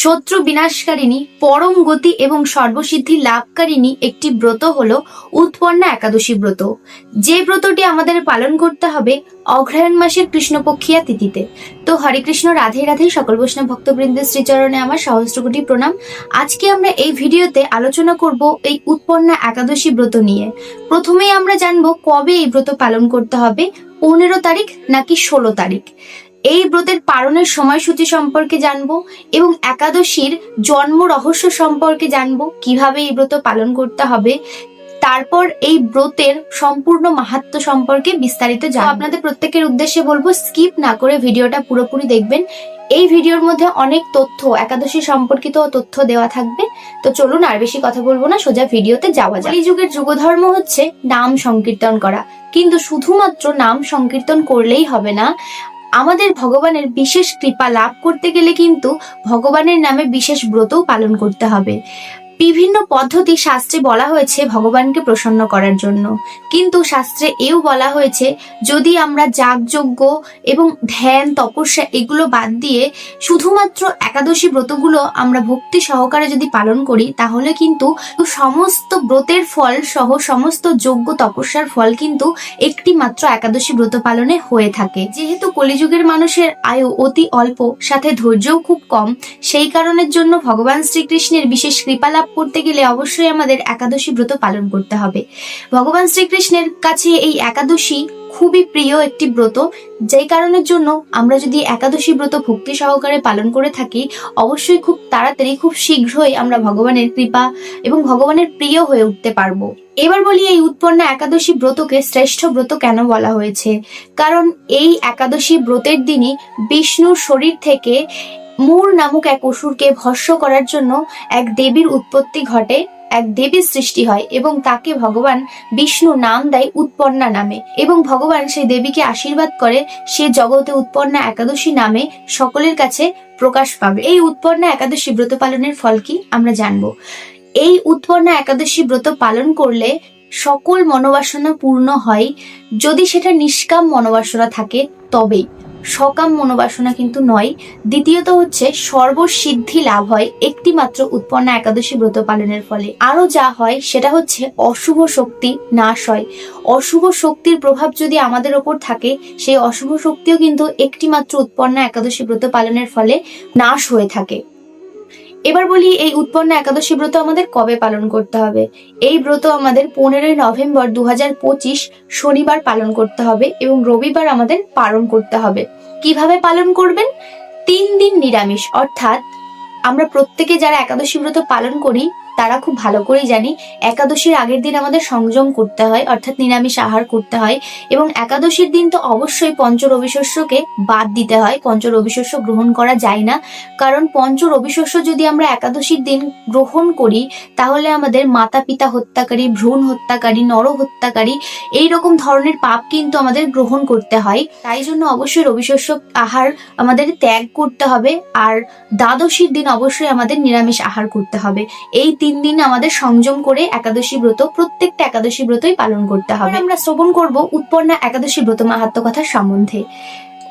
শত্রু বিনাশকারিণী, পরম গতি এবং সর্বসিদ্ধি লাভকারিণী একটি ব্রত হলো উৎপন্না একাদশী ব্রত। যে ব্রতটি আমাদের পালন করতে হবে অগ্রহায়ণ মাসের কৃষ্ণপক্ষিয়া তিথিতে। তো হরে কৃষ্ণ, রাধে রাধে, সকল বৈষ্ণব ভক্তবৃন্দের শ্রীচরণে আমার সহস্র কোটি প্রণাম। আজকে আমরা এই ভিডিওতে আলোচনা করব এই উৎপন্না একাদশী ব্রত নিয়ে। প্রথমেই আমরা জানব কবে এই ব্রত পালন করতে হবে, পনেরো তারিখ নাকি ষোলো তারিখ। এই ব্রতের পালনের সময়সূচি সম্পর্কে জানব এবং একাদশীর জন্ম রহস্য সম্পর্কে জানব, কীভাবে এই ব্রত পালন করতে হবে, তারপর এই ব্রতের সম্পূর্ণ মাহাত্ম সম্পর্কে বিস্তারিত জানব। আপনাদের প্রত্যেকের উদ্দেশ্যে বলব, স্কিপ না করে ভিডিওটা পুরোপুরি দেখবেন। এই ভিডিওর মধ্যে অনেক তথ্য, একাদশী সম্পর্কিত তথ্য দেওয়া থাকবে। তো চলুন আর বেশি কথা বলব না, সোজা ভিডিওতে যাওয়া যায় এই যুগের যুগধর্ম হচ্ছে নাম সংকীর্তন করা। কিন্তু শুধুমাত্র নাম সংকীর্তন করলেই হবে না আমাদের ভগবানের বিশেষ কৃপা লাভ করতে গেলে কিন্তু ভগবানের নামে বিশেষ ব্রতও পালন করতে হবে। বিভিন্ন পদ্ধতি শাস্ত্রে বলা হয়েছে ভগবানকে প্রসন্ন করার জন্য। কিন্তু শাস্ত্রে এও বলা হয়েছে, যদি আমরা যাগযজ্ঞ এবং ধ্যান, তপস্যা এগুলো বাদ দিয়ে শুধুমাত্র একাদশী ব্রতগুলো আমরা ভক্তি সহকারে যদি পালন করি, তাহলে কিন্তু সমস্ত ব্রতের ফল সহ সমস্ত যোগ্য তপস্যার ফল কিন্তু একটি মাত্র একাদশী ব্রত পালনে হয়ে থাকে। যেহেতু কলিযুগের মানুষের আয়ু অতি অল্প, সাথে ধৈর্যও খুব কম, সেই কারণের জন্য ভগবান শ্রীকৃষ্ণের বিশেষ কৃপা লাভ করতে গেলে অবশ্যই আমাদের একাদশী ব্রত পালন করতে হবে। ভগবান শ্রীকৃষ্ণের কাছে এই একাদশী খুবই প্রিয় একটি ব্রত। যেই কারণের জন্য আমরা যদি একাদশী ব্রত ভক্তি সহকারে পালন করে থাকি, অবশ্যই খুব তাড়াতাড়ি, খুব শীঘ্রই আমরা ভগবানের কৃপা এবং ভগবানের প্রিয় হয়ে উঠতে পারব। এবার বলি এই উৎপন্ন একাদশী ব্রতকে শ্রেষ্ঠ ব্রত কেন বলা হয়েছে? কারণ এই একাদশী ব্রতের দিনই বিষ্ণুর শরীর থেকে মূর নামক এক অসুরকে ভস্য করার জন্য এক দেবীর উৎপত্তি ঘটে, এক দেবীর সৃষ্টি হয় এবং তাকে ভগবান বিষ্ণু নাম দেয় উৎপন্না নামে এবং ভগবান সেই দেবীকে আশীর্বাদ করে সে জগতে উৎপন্না একাদশী নামে সকলের কাছে প্রকাশ পাবে। এই উৎপন্না একাদশী ব্রত পালনের ফল কি? আমরা জানব। এই উৎপন্না একাদশী ব্রত পালন করলে সকল মনোবাসনা পূর্ণ হয়। যদি সেটা নিষ্কাম মনোবাসনা থাকে, তবেই। সকাম মনোবাসনা কিন্তু নয়। দ্বিতীয়ত হচ্ছে, সর্বসিদ্ধি লাভ হয় একটি মাত্র উৎপন্ন একাদশী ব্রত পালনের ফলে। আরও যা হয়, সেটা হচ্ছে অশুভ শক্তি নাশ হয়। অশুভ শক্তির প্রভাব যদি আমাদের ওপর থাকে, সেই অশুভ শক্তিও কিন্তু একটি মাত্র উৎপন্ন একাদশী ব্রত পালনের ফলে নাশ হয়ে থাকে। এবার বলি, এই উৎপন্ন একাদশী ব্রত আমাদের কবে পালন করতে হবে? এই ব্রত আমাদের পনেরোই নভেম্বর দু পঁচিশ শনিবার পালন করতে হবে এবং রবিবার আমাদের পালন করতে হবে। কীভাবে পালন করবেন? তিন দিন নিরামিষ। অর্থাৎ আমরা প্রত্যেকে যারা একাদশী ব্রত পালন করি তারা খুব ভালো করেই জানি। একাদশীর আগের দিন আমাদের সংযম করতে হয়, অর্থাৎ নিরামিষ আহার করতে হয় এবং একাদশীর দিন তো অবশ্যই পঞ্চ রবিশস্যকে বাদ দিতে হয় পঞ্চ রবিশস্য গ্রহণ করা যায় না। কারণ পঞ্চ রবিশস্য যদি আমরা একাদশীর দিন গ্রহণ করি, তাহলে আমাদের মাতা পিতা হত্যাকারী, ভ্রূণ হত্যাকারী, নর হত্যাকারী এই রকম ধরনের পাপ কিন্তু আমাদের গ্রহণ করতে হয়। তাই জন্য অবশ্যই রবিশস্য আহার আমাদের ত্যাগ করতে হবে, আর দ্বাদশীর দিন অবশ্যই আমাদের নিরামিষ আহার করতে হবে। এই তিন দিন আমাদের সংযম করে একাদশী ব্রত, প্রত্যেকটা একাদশী ব্রতই পালন করতে হবে। আমরা শ্রবণ করব উৎপন্না একাদশী ব্রত মাহাত্ম কথা সম্বন্ধে।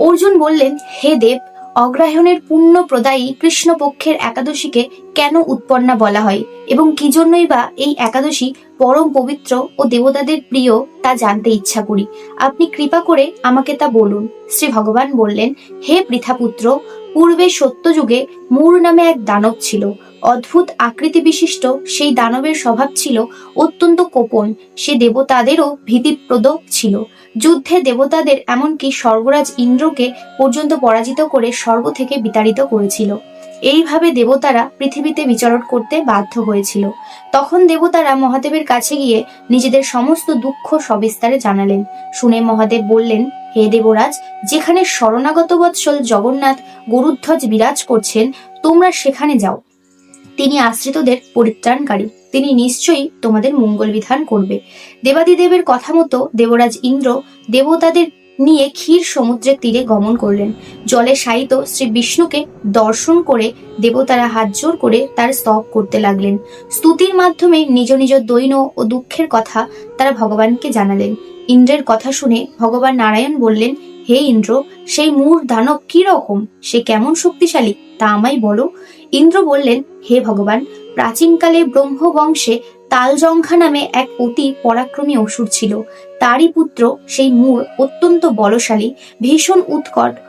অর্জুন বললেন, হে দেব, অগ্রহায়ণের পুণ্য প্রদায়ী কৃষ্ণপক্ষের একাদশীকে কেন উৎপন্না বলা হয়? এবং কি জন্যই বা এই একাদশী পরম পবিত্র ও দেবতাদের প্রিয় তা জানতে ইচ্ছা করি। আপনি কৃপা করে আমাকে তা বলুন। শ্রী ভগবান বললেন, হে পৃথাপুত্র পূর্বে সত্যযুগে মূর নামে এক দানব ছিল। অদ্ভুত আকৃতি বিশিষ্ট সেই দানবের স্বভাব ছিল অত্যন্ত কোপন। সে দেবতাদেরও ভীতিপ্রদ ছিল। যুদ্ধে দেবতাদের এমনকি স্বর্গরাজ ইন্দ্রকে পর্যন্ত পরাজিত করে স্বর্গ থেকে বিতাড়িত করেছিল। এইভাবে দেবতারা পৃথিবীতে বিচরণ করতে বাধ্য হয়েছিল। তখন দেবতারা মহাদেবের কাছে গিয়ে নিজেদের সমস্ত দুঃখ সবিস্তারে জানালেন। শুনে মহাদেব বললেন, হে দেবরাজ, যেখানে শরণাগত বৎসল জগন্নাথ গরুধ্বজ বিরাজ করছেন, তোমরা সেখানে যাও। তিনি আশ্রিতদের পরিত্রাণকারী। তিনি নিশ্চয়ই তোমাদের মঙ্গল বিধান করবে। দেবাদিদেবের কথা মতো দেবরাজ ইন্দ্র দেবতাদের নিয়ে ক্ষীর সমুদ্রের তীরে গমন করলেন। জলে শায়িত শ্রী বিষ্ণুকে দর্শন করে দেবতারা হাত জোর করে তার স্তব করতে লাগলেন। স্তুতির মাধ্যমে নিজ নিজ দৈন ও দুঃখের কথা তারা ভগবানকে জানালেন। ইন্দ্রের কথা শুনে ভগবান নারায়ণ বললেন, হে ইন্দ্র, সেই মূর দানব কি রকম? সে কেমন শক্তিশালী? তা আমায় বলো। ইন্দ্র বললেন, হে ভগবান, প্রাচীনকালে ব্রহ্মবংশে তালজঙ্খা নামে এক অতি পরাক্রমী অসুর ছিল। তারই পুত্র সেই মূর অত্যন্ত বলশালী, ভীষণ উৎকট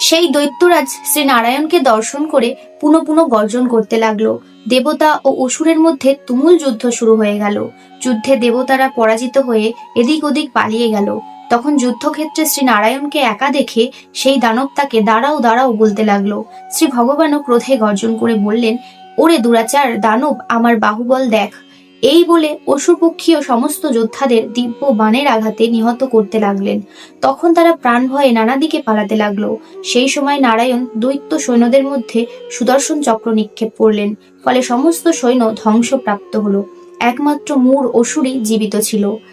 সেই দৈত্যরাজ শ্রী নারায়ণকে দর্শন করে পুনঃ পুনঃ গর্জন করতে লাগল। দেবতা ও অসুরের মধ্যে তুমুল যুদ্ধ শুরু হয়ে গেল। যুদ্ধে দেবতারা পরাজিত হয়ে এদিক ওদিক পালিয়ে গেল। তখন যুদ্ধক্ষেত্রে শ্রী নারায়ণকে একা দেখে সেই দানব তাকে দাঁড়াও দাঁড়াও বলতে লাগল। শ্রী ভগবানও ক্রোধে গর্জন করে বললেন, ওরে দুরাচার দানব, আমার বাহুবল দেখ। এই বলে অসুপক্ষীয় সমস্ত যোদ্ধাদের দিব্য বাণের আঘাতে নিহত করতে লাগলেন। তখন তারা প্রাণ ভয়ে নানা দিকে পালাতে লাগল। সেই সময় নারায়ণ দৈত্য সৈন্যদের মধ্যে সুদর্শন চক্র নিক্ষেপ করলেন, ফলে সমস্ত সৈন্য ধ্বংসপ্রাপ্ত হলো। একমাত্র মূর অসুরই জীবিত ছিল।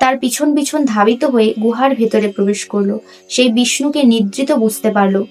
তার পিছন পিছন ধাবিত হয়ে গুহার ভেতরে প্রবেশ করল। সেই বিষ্ণুকে নিদ্রিত বুঝতে পারল।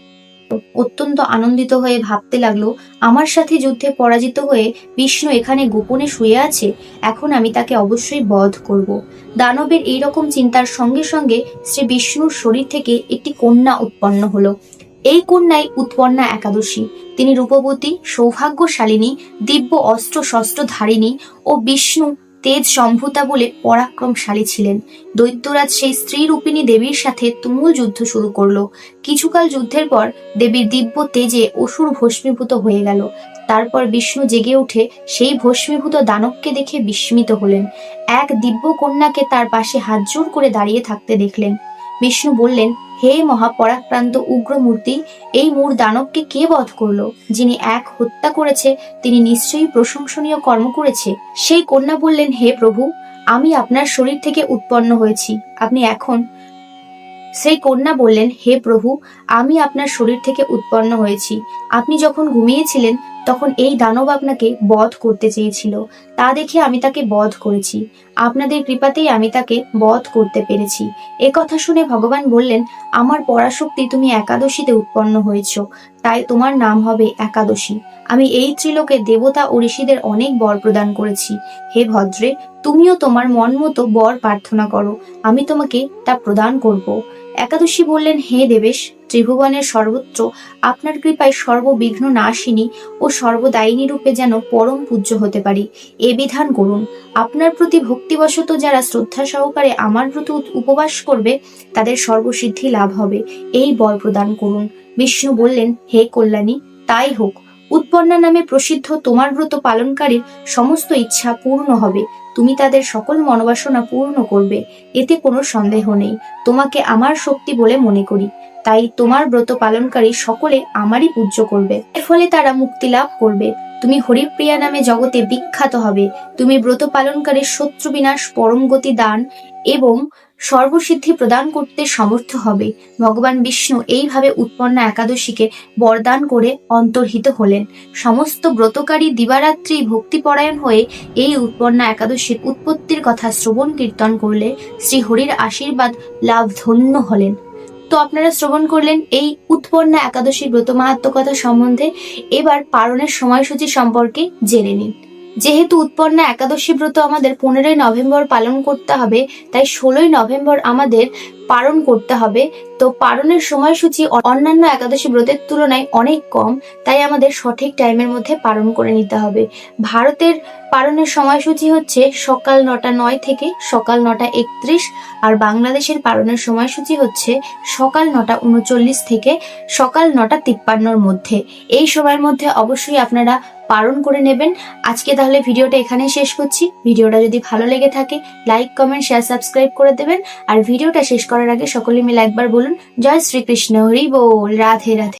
অত্যন্ত আনন্দিত হয়ে ভাবতে লাগল, আমার সাথে যুদ্ধে পরাজিত হয়ে বিষ্ণু এখানে গোপনে শুয়ে আছে? এখন আমি তাকে অবশ্যই বধ করব। দানবের এই রকম চিন্তার সঙ্গে সঙ্গে শ্রী বিষ্ণুর শরীর থেকে একটি কন্যা উৎপন্ন হলো। এই কন্যাই উৎপন্না একাদশী। তিনি রূপবতী, সৌভাগ্যশালিনী, দিব্য অস্ত্র শস্ত্র ধারিণী ও বিষ্ণু তেজ সম্ভূতা বলে পরাক্রমশালী ছিলেন। দৈত্যরাজ সেই স্ত্রী রূপিণী দেবীর সাথে তুমুল যুদ্ধ শুরু করল। কিছুকাল যুদ্ধের পর দেবীর দিব্য তেজে অসুর ভস্মীভূত হয়ে গেল। তারপর বিষ্ণু জেগে উঠে সেই ভস্মীভূত দানবকে দেখে বিস্মিত হলেন। এক দিব্য কন্যাকে তার পাশে হাত জোর করে দাঁড়িয়ে থাকতে দেখলেন। বিষ্ণু বললেন হে মহাপরাক্রান্ত উগ্রমূর্তি, এই মূর দানবকে কে বধ করল? যিনি এক হত্যা করেছে, তিনি নিশ্চয়ই প্রশংসনীয় কর্ম করেছে। সেই কন্যা বললেন, হে প্রভু, আমি আপনার শরীর থেকে উৎপন্ন হয়েছি। আপনি এখন সেই কন্যা বললেন, হে প্রভু, আমি আপনার শরীর থেকে উৎপন্ন হয়েছি। আপনি যখন ঘুমিয়েছিলেন তখন এই দানব আপনাকে বধ করতে চেয়েছিল। তা দেখে আমি তাকে বধ করেছি। আপনাদের কৃপাতেই আমি তাকে বধ করতে পেরেছি। এ কথা শুনে ভগবান বললেন, আমার পরাশক্তি তুমি একাদশীতে উৎপন্ন হয়েছ, তাই তোমার নাম হবে একাদশী। আমি এই ত্রিলোকে দেবতা ও ঋষিদের অনেক বর প্রদান করেছি। হে ভদ্রে, তুমিও তোমার মন মতো বর প্রার্থনা করো। আমি তোমাকে তা প্রদান করব। একাদশী বললেন, হে দেবেশ, ত্রিভুবনের সর্বত্র আপনার কৃপায় সর্ববিঘ্ন নাশিনী ও সর্বদায়িনী রূপে যেন পরম পূজ্য হতে পারি। এ বিধান করুন, আপনার প্রতি ভক্তিবশত যারা শ্রদ্ধা সহকারে আমার ব্রত উপবাস করবে, তাদের সর্বসিদ্ধি লাভ হবে। এই বর প্রদান করুন। বিষ্ণু বললেন, হে কল্যাণী, তাই হোক। উৎপন্না নামে প্রসিদ্ধ তোমার ব্রত পালনকারীর সমস্ত ইচ্ছা পূর্ণ হবে। তুমি তাদের সকল মনোবাসনা পূর্ণ করবে। এতে কোনো সন্দেহ নেই। তোমাকে আমার শক্তি বলে মনে করি। তাই তোমার ব্রত পালনকারী সকলে আমারই পূজ্য করবে। এর ফলে তারা মুক্তি লাভ করবে। তুমি হরিপ্রিয়া নামে জগতে বিখ্যাত হবে। তুমি ব্রত পালনকারীর শত্রু বিনাশ, পরম গতি দান এবং সর্বসিদ্ধি প্রদান করতে সমর্থ হবে। ভগবান বিষ্ণু এইভাবে উৎপন্ন একাদশীকে বরদান করে অন্তর্হিত হলেন। সমস্ত ব্রতকারী দিবারাত্রি ভক্তিপরায়ণ হয়ে এই উৎপন্ন একাদশীর উৎপত্তির কথা শ্রবণ কীর্তন করলে শ্রী হরির আশীর্বাদ লাভ ধন্য হলেন। তো আপনারা শ্রবণ করলেন এই উৎপন্ন একাদশীর ব্রত মাহাত্ম কথা সম্বন্ধে। এবার পালনের সময়সূচি সম্পর্কে জেনে নিন। যেহেতু উৎপন্ন একাদশী ব্রত আমাদের পনেরোই নভেম্বর পালন করতে হবে তাই ষোলোই নভেম্বর আমাদের পালন করতে হবে। তো পালনের সময়সূচি অন্যান্য একাদশী ব্রতের তুলনায় অনেক কম, তাই আমাদের সঠিক টাইমের মধ্যে পালন করে নিতে হবে। ভারতের পালনের সময়সূচি হচ্ছে সকাল নটা নয় থেকে সকাল নটা একত্রিশ, আর বাংলাদেশের পালনের সময়সূচি হচ্ছে সকাল নটা উনচল্লিশ থেকে সকাল নটা তিপ্পান্নর মধ্যে। এই সময়ের মধ্যে অবশ্যই আপনারা পালন করে নেবেন। আজকে তাহলে ভিডিওটা এখানে শেষ করছি। ভিডিওটা যদি ভালো লেগে থাকে লাইক কমেন্ট শেয়ার সাবস্ক্রাইব করে দেবেন। আর ভিডিওটা শেষ করার আগে সকলে মিলে একবার বলুন জয় শ্রীকৃষ্ণ হরি বল রাধে রাধে।